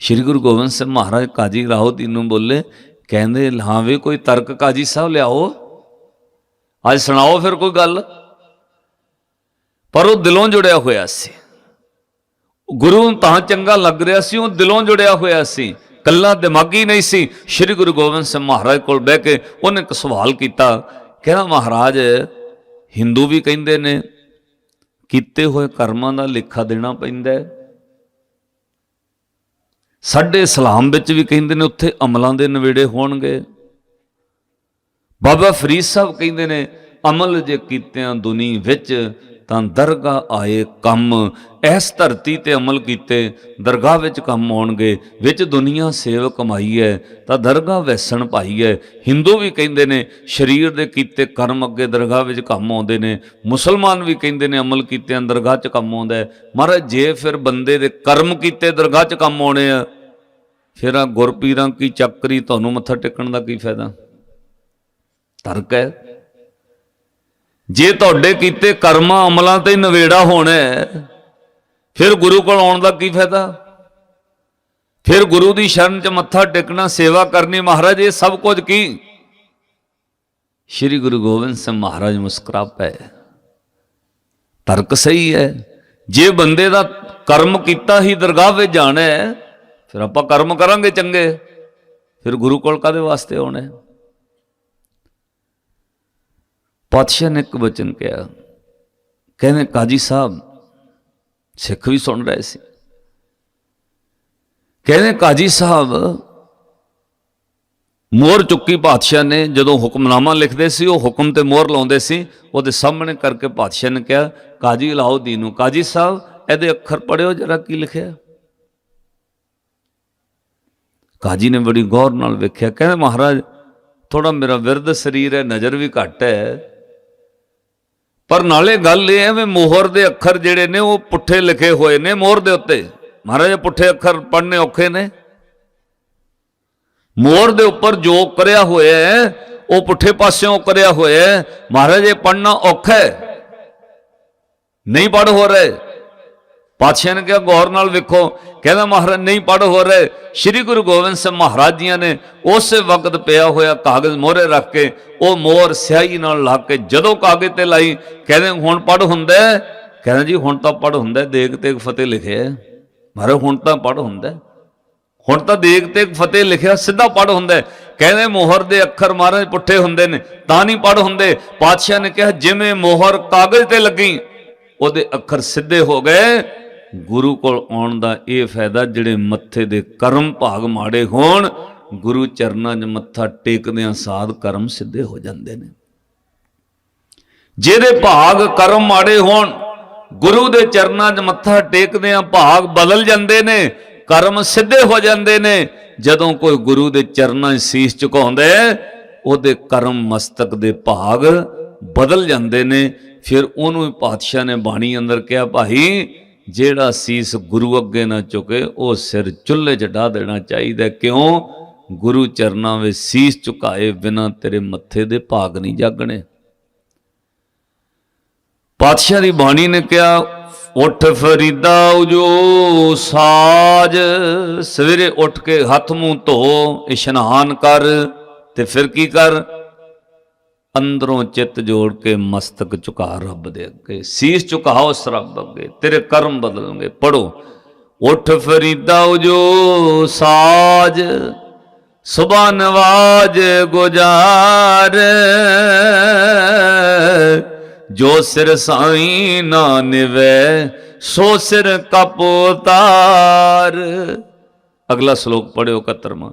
ਸ਼੍ਰੀ ਗੁਰੂ ਗੋਬਿੰਦ ਸਿੰਘ ਮਹਾਰਾਜ ਕਾਜੀ ਰਾਹੋ ਰਾਉਦੀਨ ਨੂੰ ਬੋਲੇ, ਕਹਿੰਦੇ, ਹਾਂ ਵੀ, ਕੋਈ ਤਰਕ ਕਾਜੀ ਸਾਹਿਬ ਲਿਆਓ। ਅੱਜ ਸੁਣਾਓ ਫਿਰ ਕੋਈ ਗੱਲ? ਪਰ ਉਹ ਦਿਲੋਂ ਜੁੜਿਆ ਹੋਇਆ ਸੀ। ਗੁਰੂ ਨੂੰ ਤਾਂ ਚੰਗਾ ਲੱਗ ਰਿਹਾ ਸੀ, ਉਹ ਦਿਲੋਂ ਜੁੜਿਆ ਹੋਇਆ ਸੀ। ਕੱਲਾ ਦਿਮਾਗੀ ਨਹੀਂ ਸੀ। ਸ੍ਰੀ ਗੁਰੂ ਗੋਬਿੰਦ ਸਿੰਘ ਮਹਾਰਾਜ ਕੋਲ ਬਹਿ ਕੇ ਉਹਨੇ ਇੱਕ ਸਵਾਲ ਕੀਤਾ। ਕਹਿੰਦਾ, ਮਹਾਰਾਜ, ਹਿੰਦੂ ਵੀ ਕਹਿੰਦੇ ਨੇ, ਕੀਤੇ ਹੋਏ ਕਰਮਾਂ ਦਾ ਲੇਖਾ ਦੇਣਾ ਪੈਂਦਾ ਹੈ। ਸਾਡੇ ਇਸਲਾਮ ਵਿੱਚ ਵੀ ਕਹਿੰਦੇ ਨੇ ਉੱਥੇ ਅਮਲਾਂ ਦੇ ਨਵੇੜੇ ਹੋਣਗੇ। ਬਾਬਾ ਫਰੀਦ ਸਾਹਿਬ ਕਹਿੰਦੇ ਨੇ, ਅਮਲ ਜੇ ਕੀਤਿਆਂ ਦੁਨੀ ਵਿੱਚ ਤਾਂ ਦਰਗਾਹ ਆਏ ਕੰਮ। ਇਸ ਧਰਤੀ ਤੇ ਅਮਲ ਕੀਤੇ ਦਰਗਾਹ ਵਿੱਚ ਕੰਮ ਆਉਣਗੇ, ਵਿੱਚ ਦੁਨੀਆ ਸੇਵ ਕਮਾਈ ਹੈ, ਤਾਂ ਦਰਗਾਹ ਵੈਸਣ ਪਾਈ ਹੈ। ਹਿੰਦੂ ਵੀ ਕਹਿੰਦੇ ਨੇ ਸਰੀਰ ਦੇ ਕੀਤੇ ਕਰਮ ਅੱਗੇ ਦਰਗਾਹ ਵਿੱਚ ਕੰਮ ਆਉਂਦੇ ਨੇ, ਮੁਸਲਮਾਨ ਵੀ ਕਹਿੰਦੇ ਨੇ ਅਮਲ ਕੀਤੇ ਦਰਗਾਹ 'ਚ ਕੰਮ ਆਉਂਦਾ ਮਹਾਰਾਜ, ਜੇ ਫਿਰ ਬੰਦੇ ਦੇ ਕਰਮ ਕੀਤੇ ਦਰਗਾਹ 'ਚ ਕੰਮ ਆਉਣੇ ਆ, ਫਿਰ ਆ ਗੁਰਪੀਰਾਂ ਕੀ ਚੱਕਰੀ, ਤੁਹਾਨੂੰ ਮੱਥਾ ਟੇਕਣ ਦਾ ਕੀ ਫਾਇਦਾ? ਤਰਕ ਹੈ। ਜੇ ਤੁਹਾਡੇ ਕੀਤੇ ਕਰਮਾਂ ਅਮਲਾਂ ਤੇ ਨਵੇੜਾ ਹੋਣਾ ਫਿਰ ਗੁਰੂ ਕੋਲ ਆਉਣ ਦਾ ਕੀ ਫਾਇਦਾ? ਫਿਰ ਗੁਰੂ ਦੀ ਸ਼ਰਨ 'ਚ ਮੱਥਾ ਟੇਕਣਾ, ਸੇਵਾ ਕਰਨੀ, ਮਹਾਰਾਜ, ਇਹ ਸਭ ਕੁਝ ਕੀ? ਸ਼੍ਰੀ ਗੁਰੂ ਗੋਬਿੰਦ ਸਿੰਘ ਮਹਾਰਾਜ ਮੁਸਕਰਾ ਪਏ ਤਰਕ ਸਹੀ ਹੈ। ਜੇ ਬੰਦੇ ਦਾ ਕਰਮ ਕੀਤਾ ਹੀ ਦਰਗਾਹ ਵਿੱਚ ਜਾਣਾ ਫਿਰ ਆਪਾਂ ਕਰਮ ਕਰਾਂਗੇ ਚੰਗੇ। ਫਿਰ ਗੁਰੂ ਕੋਲ ਕਾਦੇ ਵਾਸਤੇ ਆਉਣਾ ਹੈ ਪਾਤਸ਼ਾਹ ਨੇ ਇੱਕ ਵਚਨ ਕਿਹਾ, ਕਹਿੰਦੇ, ਕਾਜੀ ਸਾਹਿਬ, ਸਿੱਖ ਵੀ ਸੁਣ ਰਹੇ ਸੀ। ਕਹਿੰਦੇ, ਕਾਜੀ ਸਾਹਿਬ, ਮੋਹਰ ਚੁੱਕੀ ਪਾਤਸ਼ਾਹ ਨੇ, ਜਦੋਂ ਹੁਕਮਨਾਮਾ ਲਿਖਦੇ ਸੀ, ਉਹ ਹੁਕਮ ਤੇ ਮੋਹਰ ਲਾਉਂਦੇ ਸੀ, ਉਹਦੇ ਸਾਹਮਣੇ ਕਰਕੇ ਪਾਤਸ਼ਾਹ ਨੇ ਕਿਹਾ, ਕਾਜੀ ਅਲਾਉਦੀਨ ਨੂੰ। ਕਾਜੀ ਸਾਹਿਬ, ਇਹਦੇ ਅੱਖਰ ਪੜਿਓ ਜਰਾ ਕੀ ਲਿਖਿਆ? ਕਾਜੀ ਨੇ ਬੜੀ ਗੌਰ ਨਾਲ ਵੇਖਿਆ, ਕਹਿੰਦੇ, ਮਹਾਰਾਜ ਥੋੜਾ ਮੇਰਾ ਵਿਰਧ ਸਰੀਰ ਹੈ, ਨਜ਼ਰ ਵੀ ਘੱਟ ਹੈ। ਪਰ ਨਾਲੇ ਗੱਲ ਇਹ ਹੈ ਵੀ ਮੋਹਰ ਦੇ ਅੱਖਰ ਜਿਹੜੇ ਨੇ ਉਹ ਪੁੱਠੇ ਲਿਖੇ ਹੋਏ ਨੇ ਮੋਹਰ ਦੇ ਉੱਤੇ। ਮਹਾਰਾਜ, ਪੁੱਠੇ ਅੱਖਰ ਪੜ੍ਹਨੇ ਔਖੇ ਨੇ। ਮੋਹਰ ਦੇ ਉੱਪਰ ਜੋ ਕਰਿਆ ਹੋਇਆ ਹੈ, ਉਹ ਪੁੱਠੇ ਪਾਸਿਓਂ ਕਰਿਆ ਹੋਇਆ ਹੈ। ਮਹਾਰਾਜ, ਇਹ ਪੜ੍ਹਨਾ ਔਖਾ ਹੈ। ਨਹੀਂ ਪੜ੍ਹ ਹੋ ਰਹੇ। ਪਾਤਸ਼ਾਹ ਨੇ ਕਿਹਾ, ਗੌਰ ਨਾਲ ਵੇਖੋ ਕਹਿੰਦਾ ਮਹਾਰਾਜ ਨਹੀਂ ਪੜ੍ਹ ਹੋ ਰਹੇ। ਸ੍ਰੀ ਗੁਰੂ ਗੋਬਿੰਦ ਸਿੰਘ ਮਹਾਰਾਜ ਜੀਆਂ ਨੇ ਉਸੇ ਵਕਤ ਪਿਆ ਹੋਇਆ ਕਾਗਜ਼ ਮੋਹਰੇ ਰੱਖ ਕੇ ਉਹ ਮੋਹਰ ਸਿਆਹੀ ਨਾਲ ਲਾ ਕੇ ਜਦੋਂ ਕਾਗਜ਼ ਤੇ ਲਾਈ ਕਹਿੰਦੇ ਹੁਣ ਪੜ੍ਹ ਹੁੰਦਾ ਕਹਿੰਦਾ ਜੀ ਹੁਣ ਤਾਂ ਪੜ੍ਹ ਹੁੰਦਾ ਹੈ, ਦੇਗ ਤੇ ਫਤਿਹ ਲਿਖਿਆ ਮਹਾਰਾਜ ਹੁਣ ਤਾਂ ਪੜ੍ਹ ਹੁੰਦਾ ਹੁਣ ਤਾਂ ਦੇਖ ਤੇ ਫਤਿਹ ਲਿਖਿਆ ਸਿੱਧਾ ਪੜ੍ਹ ਹੁੰਦਾ ਕਹਿੰਦੇ ਮੋਹਰ ਦੇ ਅੱਖਰ ਮਹਾਰਾਜ ਪੁੱਠੇ ਹੁੰਦੇ ਨੇ ਤਾਂ ਨਹੀਂ ਪੜ੍ਹ ਹੁੰਦੇ। ਪਾਤਸ਼ਾਹ ਨੇ ਕਿਹਾ ਜਿਵੇਂ ਮੋਹਰ ਕਾਗਜ਼ ਤੇ ਲੱਗੀ ਉਹਦੇ ਅੱਖਰ ਸਿੱਧੇ ਹੋ ਗਏ ਗੁਰੂ ਕੋਲ ਆਉਣ ਦਾ ਇਹ ਫਾਇਦਾ ਜਿਹੜੇ ਮੱਥੇ ਦੇ ਕਰਮ ਭਾਗ ਮਾੜੇ ਹੋਣ, ਗੁਰੂ ਚਰਨਾਂ 'ਚ ਮੱਥਾ ਟੇਕਦਿਆਂ ਸਾਧ ਕਰਮ ਸਿੱਧੇ ਹੋ ਜਾਂਦੇ ਨੇ। ਜਿਹਦੇ ਭਾਗ ਕਰਮ ਮਾੜੇ ਹੋਣ, ਗੁਰੂ ਦੇ ਚਰਨਾਂ 'ਚ ਮੱਥਾ ਟੇਕਦਿਆਂ ਭਾਗ ਬਦਲ ਜਾਂਦੇ ਨੇ, ਕਰਮ ਸਿੱਧੇ ਹੋ ਜਾਂਦੇ ਨੇ। ਜਦੋਂ ਕੋਈ ਗੁਰੂ ਦੇ ਚਰਨਾਂ 'ਚ ਸੀਸ ਝੁਕਾਉਂਦਾ ਉਹਦੇ ਕਰਮ ਮਸਤਕ ਦੇ ਭਾਗ ਬਦਲ ਜਾਂਦੇ ਨੇ। ਫਿਰ ਉਹਨੂੰ ਹੀ ਪਾਤਸ਼ਾਹ ਨੇ ਬਾਣੀ ਅੰਦਰ ਕਿਹਾ, ਭਾਈ ਜਿਹੜਾ ਸੀਸ ਗੁਰੂ ਅੱਗੇ ਨਾ ਝੁਕੇ, ਉਹ ਸਿਰ ਚੁੱਲ੍ਹੇ 'ਚ ਢਾ ਦੇਣਾ ਚਾਹੀਦਾ ਕਿਉਂ? ਗੁਰੂ ਚਰਨਾਂ ਵਿੱਚ ਸੀਸ ਝੁਕਾਏ ਬਿਨਾ ਤੇਰੇ ਮੱਥੇ ਦੇ ਭਾਗ ਨਹੀਂ ਜਾਗਣੇ। ਪਾਤਸ਼ਾਹ ਦੀ ਬਾਣੀ ਨੇ ਕਿਹਾ, ਉੱਠ ਫਰੀਦਾ ਉਜੋ ਸਾਜ, ਸਵੇਰੇ ਉੱਠ ਕੇ ਹੱਥ ਮੂੰਹ ਧੋ, ਇਸ਼ਨਾਨ ਕਰ ਤੇ ਫਿਰ ਕੀ ਕਰ? ਅੰਦਰੋਂ ਚਿੱਤ ਜੋੜ ਕੇ ਮਸਤਕ ਝੁਕਾ ਰੱਬ ਦੇ ਅੱਗੇ, ਸੀਸ ਝੁਕਾਓ ਉਸ ਰੱਬ ਅੱਗੇ, ਤੇਰੇ ਕਰਮ ਬਦਲਣਗੇ। ਪੜੋ ਉਠ ਫਰੀਦਾ ਉਜੋ ਸਾਜ ਸੁਬਾ ਨਵਾਜ ਗੁਜਾਰ। ਜੋ ਸਿਰ ਸਾਈ ਨਾ ਨਿਵੈ, ਸੋ ਸਿਰ ਕਪੋਤਾਰ ਅਗਲਾ ਸ਼ਲੋਕ ਪੜਿਓ 71ਵਾਂ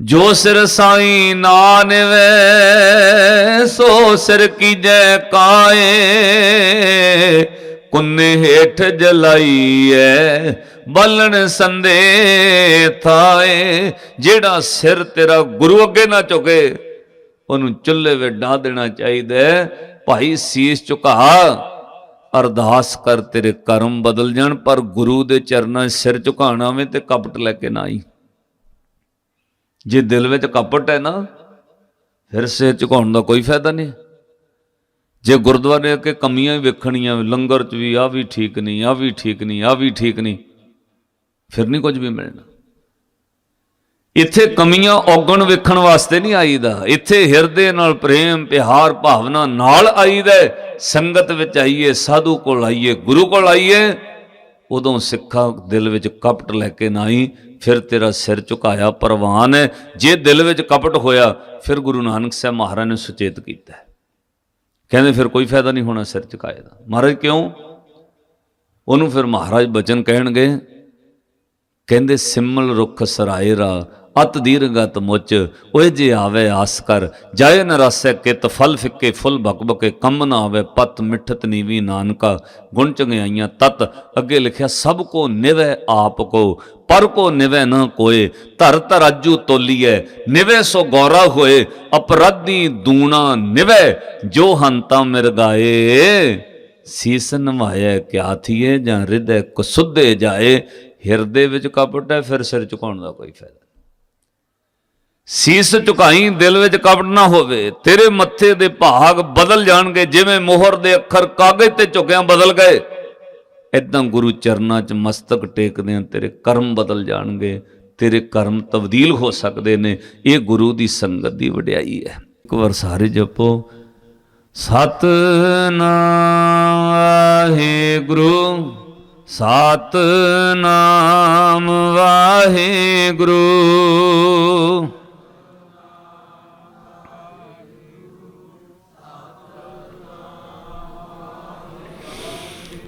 ਜੋ ਸਿਰ ਸਾਈ ਨਾ ਨਿਵੈ ਸੋ ਸਿਰ ਕੀਜੈ ਕਾਏ, ਕੁੰਨੇ ਹੇਠ ਜਲਾਈਐ, ਬਲਣ ਸੰਦੇ ਥਾਏ। ਜਿਹੜਾ ਸਿਰ ਤੇਰਾ ਗੁਰੂ ਅੱਗੇ ਨਾ ਝੁਕੇ, ਉਹਨੂੰ ਚੁੱਲ੍ਹੇ ਵਿੱਚ ਢਾ ਦੇਣਾ ਚਾਹੀਦਾ ਭਾਈ ਸੀਸ ਝੁਕਾ, ਅਰਦਾਸ ਕਰ ਤੇਰੇ ਕਰਮ ਬਦਲ ਜਾਣ, ਪਰ ਗੁਰੂ ਦੇ ਚਰਨਾਂ ਸਿਰ ਝੁਕਾਣਾ ਹੋਵੇ ਤੇ ਕਪਟ ਲੈ ਕੇ ਨਾ ਆਈ। ਜੇ ਦਿਲ ਵਿੱਚ ਕਪਟ ਹੈ ਨਾ ਫਿਰ ਸਿਰ ਝੁਕਾਉਣ ਦਾ ਕੋਈ ਫਾਇਦਾ ਨਹੀਂ। ਜੇ ਗੁਰਦੁਆਰੇ ਅੱਗੇ ਕਮੀਆਂ ਹੀ ਵੇਖਣੀਆਂ, ਲੰਗਰ 'ਚ ਵੀ ਆ ਵੀ ਠੀਕ ਨਹੀਂ ਆ ਵੀ ਠੀਕ ਨਹੀਂ ਆ ਵੀ ਠੀਕ ਨਹੀਂ, ਫਿਰ ਨਹੀਂ ਕੁਝ ਵੀ ਮਿਲਣਾ। ਇੱਥੇ ਕਮੀਆਂ ਔਗਣ ਵੇਖਣ ਵਾਸਤੇ ਨਹੀਂ ਆਈਦਾ। ਇੱਥੇ ਹਿਰਦੇ ਨਾਲ ਪ੍ਰੇਮ, ਪਿਆਰ, ਭਾਵਨਾ ਨਾਲ ਆਈਦਾ ਸੰਗਤ ਵਿੱਚ ਆਈਏ, ਸਾਧੂ ਕੋਲ ਆਈਏ, ਗੁਰੂ ਕੋਲ ਆਈਏ ਉਦੋਂ ਸਿੱਖਾ ਦਿਲ ਵਿੱਚ ਕਪਟ ਲੈ ਕੇ ਨਾ ਆਈ ਫਿਰ ਤੇਰਾ ਸਿਰ ਝੁਕਾਇਆ ਪਰਵਾਨ ਹੈ। ਜੇ ਦਿਲ ਵਿੱਚ ਕਪਟ ਹੋਇਆ, ਫਿਰ ਗੁਰੂ ਨਾਨਕ ਸਾਹਿਬ ਮਹਾਰਾਜ ਨੇ ਸੁਚੇਤ ਕੀਤਾ ਕਹਿੰਦੇ ਫਿਰ ਕੋਈ ਫਾਇਦਾ ਨਹੀਂ ਹੋਣਾ ਸਿਰ ਝੁਕਾਏ ਦਾ। ਮਹਾਰਾਜ ਕਿਉਂ? ਉਹਨੂੰ ਫਿਰ ਮਹਾਰਾਜ ਬਚਨ ਕਹਿਣਗੇ, ਕਹਿੰਦੇ ਸਿਮਲ ਰੁੱਖ ਸਰਾਏ ਰਾ ਅਤ ਦੀਰਗਤ ਮੁੱਚ, ਓਏ ਜੇ ਆਵੇ ਆਸ ਕਰ, ਜਾਏ ਨ ਰਸੈ ਕਿਤ ਫਲ ਫਿੱਕੇ ਫੁੱਲ ਬਕਬਕੇ ਕੰਮ ਨਾ ਆਵੇ ਪਤ ਮਿੱਠਤ ਨੀਵੀ ਨਾਨਕਾ। ਗੁਣ ਚੰਗਿਆਈਆਂ ਤਤ, ਅੱਗੇ ਲਿਖਿਆ ਸਭ ਕੋ ਨਿਵੈ ਆਪ ਕੋ, ਪਰ ਕੋ ਨਿਵੈ ਨ ਕੋਏ, ਧਰ ਤਰਾਜੂ ਤੋਲੀਐ, ਨਿਵੈ ਸੋ ਗੌਰਾ ਹੋਏ, ਅਪਰਾਧੀ ਦੂਣਾ ਨਿਵੈ, ਜੋ ਹੰਤਾ ਮਿਰਗਾਏ ਸੀਸ ਨਵਾਇਆ ਕਿਆ ਥੀਏ ਜਾਂ ਹਿਰਦੈ ਕੁਸੁੱਧੇ ਜਾਏ, ਹਿਰਦੇ ਵਿੱਚ ਕਪਟ ਹੈ ਫਿਰ ਸਿਰ ਝੁਕਾਉਣ ਦਾ ਕੋਈ ਫਾਇਦਾ। ਸੀਸ ਝੁਕਾਈ, ਦਿਲ ਵਿੱਚ ਕਪਟ ਨਾ ਹੋਵੇ, ਤੇਰੇ ਮੱਥੇ ਦੇ ਭਾਗ ਬਦਲ ਜਾਣਗੇ, ਜਿਵੇਂ ਮੋਹਰ ਦੇ ਅੱਖਰ ਕਾਗਜ਼ ਤੇ ਝੁਕਿਆਂ ਬਦਲ ਗਏ। ਇਦਾਂ ਗੁਰੂ ਚਰਨਾਂ 'ਚ ਮਸਤਕ ਟੇਕਦੇ ਆ ਤੇਰੇ ਕਰਮ ਬਦਲ ਜਾਣਗੇ, ਤੇਰੇ ਕਰਮ ਤਬਦੀਲ ਹੋ ਸਕਦੇ ਨੇ, ਇਹ ਗੁਰੂ ਦੀ ਸੰਗਤ ਦੀ ਵਡਿਆਈ ਹੈ। ਇੱਕ ਵਾਰ ਸਾਰੇ ਜਪੋ ਸਤ ਸਤਨਾਮ ਵਾਹਿਗੁਰੂ ਸਤਨਾਮ ਵਾਹਿਗੁਰੂ।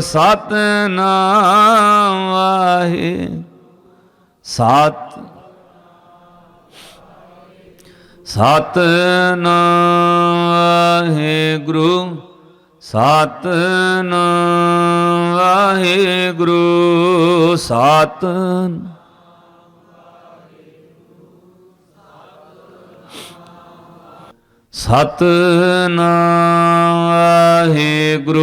ਸਤਨਾਮ ਵਾਹਿ ਸਤ ਸਤਨਾਮ ਵਾਹਿਗੁਰੂ ਸਤਨਾਮ ਵਾਹਿਗੁਰੂ ਸਤਨਾਮ ਸਤਨਾਮ ਵਾਹਿਗੁਰੂ